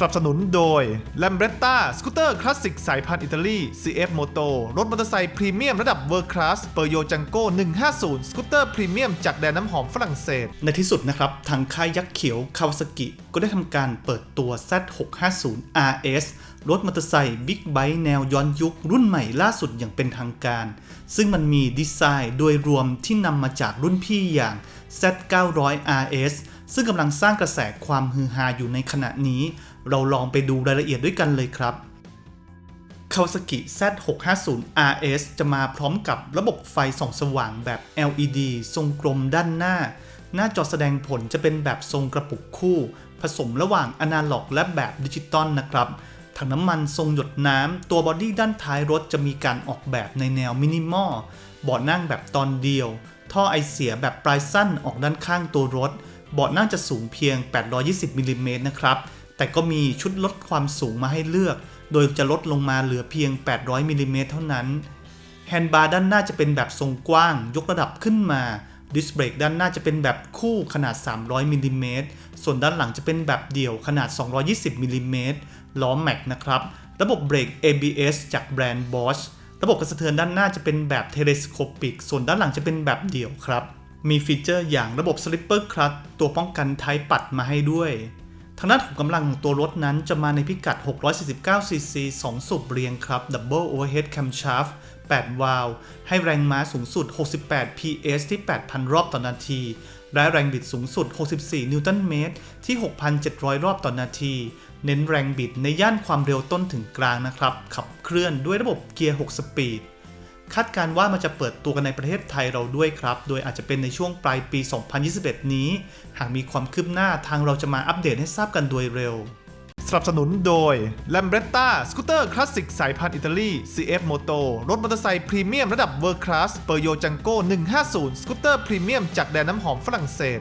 สนับสนุนโดย l a m b r e t t a สกูตเตอร์คลาสสิกสายพันธุ์อิตาลี CF Moto รถมอเตอร์ไซค์พรีเมียมระดับเวอร์คลาสเปอร์โยจังโก้150 สกูตเตอร์พรีเมียมจากแดนน้ำหอมฝรั่งเศส ในที่สุดนะครับ ทางค่ายยักษ์เขียวคาวาซากิก็ได้ทำการเปิดตัว Z650 RS รถมอเตอร์ไซค์บิ๊กไบค์แนวย้อนยุค รุ่นใหม่ล่าสุดอย่างเป็นทางการ ซึ่งมันมีดีไซน์โดยรวมที่นำมาจากรุ่นพี่อย่าง Z900 RS ซึ่งกำลังสร้างกระแสความฮือฮาอยู่ในขณะนี้ เราลองไปดูรายละเอียดด้วยกันเลยครับ Kawasaki Z650 RS จะมาพร้อมกับระบบไฟส่องสว่างแบบ LED ทรงกลมด้านหน้า หน้าจอแสดงผลจะเป็นแบบทรงกระปุกคู่ ผสมระหว่างอนาล็อกและแบบดิจิตอลนะครับถังน้ำมันทรงหยดน้ำ ตัวบอดี้ด้านท้ายรถจะมีการออกแบบในแนวมินิมอลเบาะนั่งแบบตอนเดียว ท่อไอเสียแบบปลายสั้นออกด้านข้างตัวรถ เบาะนั่งจะสูงเพียง 820มิลลิเมตรนะครับแต่ก็มีชุดลดความสูงมาให้เลือก โดยจะลดลงมาเหลือเพียง 800มิลลิเมตรเท่านั้นแฮนด์บาร์ด้านหน้าจะเป็นแบบทรงกว้าง ยกระดับขึ้นมาดิสเบรกด้านหน้าจะเป็นแบบคู่ขนาด 300มิลลิเมตรส่วนด้านหลังจะเป็นแบบเดี่ยวขนาด 220มิลลิเมตรล้อแม็กนะครับระบบเบรก ABS จากแบรนด์ Bosch ระบบกระสะเทือนด้านหน้าจะเป็นแบบเทเลสโคปิก ส่วนด้านหลังจะเป็นแบบเดี่ยวครับ มีฟีเจอร์อย่างระบบ Slipper Clutch ตัวป้องกันท้ายปัดมาให้ด้วย ทางด้านของกำลังของตัวรถนั้นจะมาในพิกัด 649 cc 2 สูบเรียงครับ Double Overhead Camshaft 8 วาล์วให้แรงม้าสูงสุด 68 PS ที่ 8,000 รอบต่อนาที และแรงบิดสูงสุด 64 นิวตันเมตร ที่ 6,700 รอบต่อนาที เน้นแรงบิดในย่านความเร็วต้นถึงกลางนะครับ ขับเคลื่อนด้วยระบบเกียร์ 6 สปีด คาดการว่ามันจะเปิดตัวกันในประเทศไทยเราด้วยครับ โดยอาจจะเป็นในช่วงปลายปี 2021 นี้ หากมีความคืบหน้าทางเราจะมาอัปเดตให้ทราบกันโดยเร็ว สนับสนุนโดย l a m b r e t t a สกูตเตอร์คลาสสิกสายพันธุ์อิตาลี CF Moto รถมอเตอร์ไซค์พรีเมียมระดับเวอร์คลาสเปอร์โยจังโก้150 สกูตเตอร์พรีเมียมจากแดนน้ำหอมฝรั่งเศส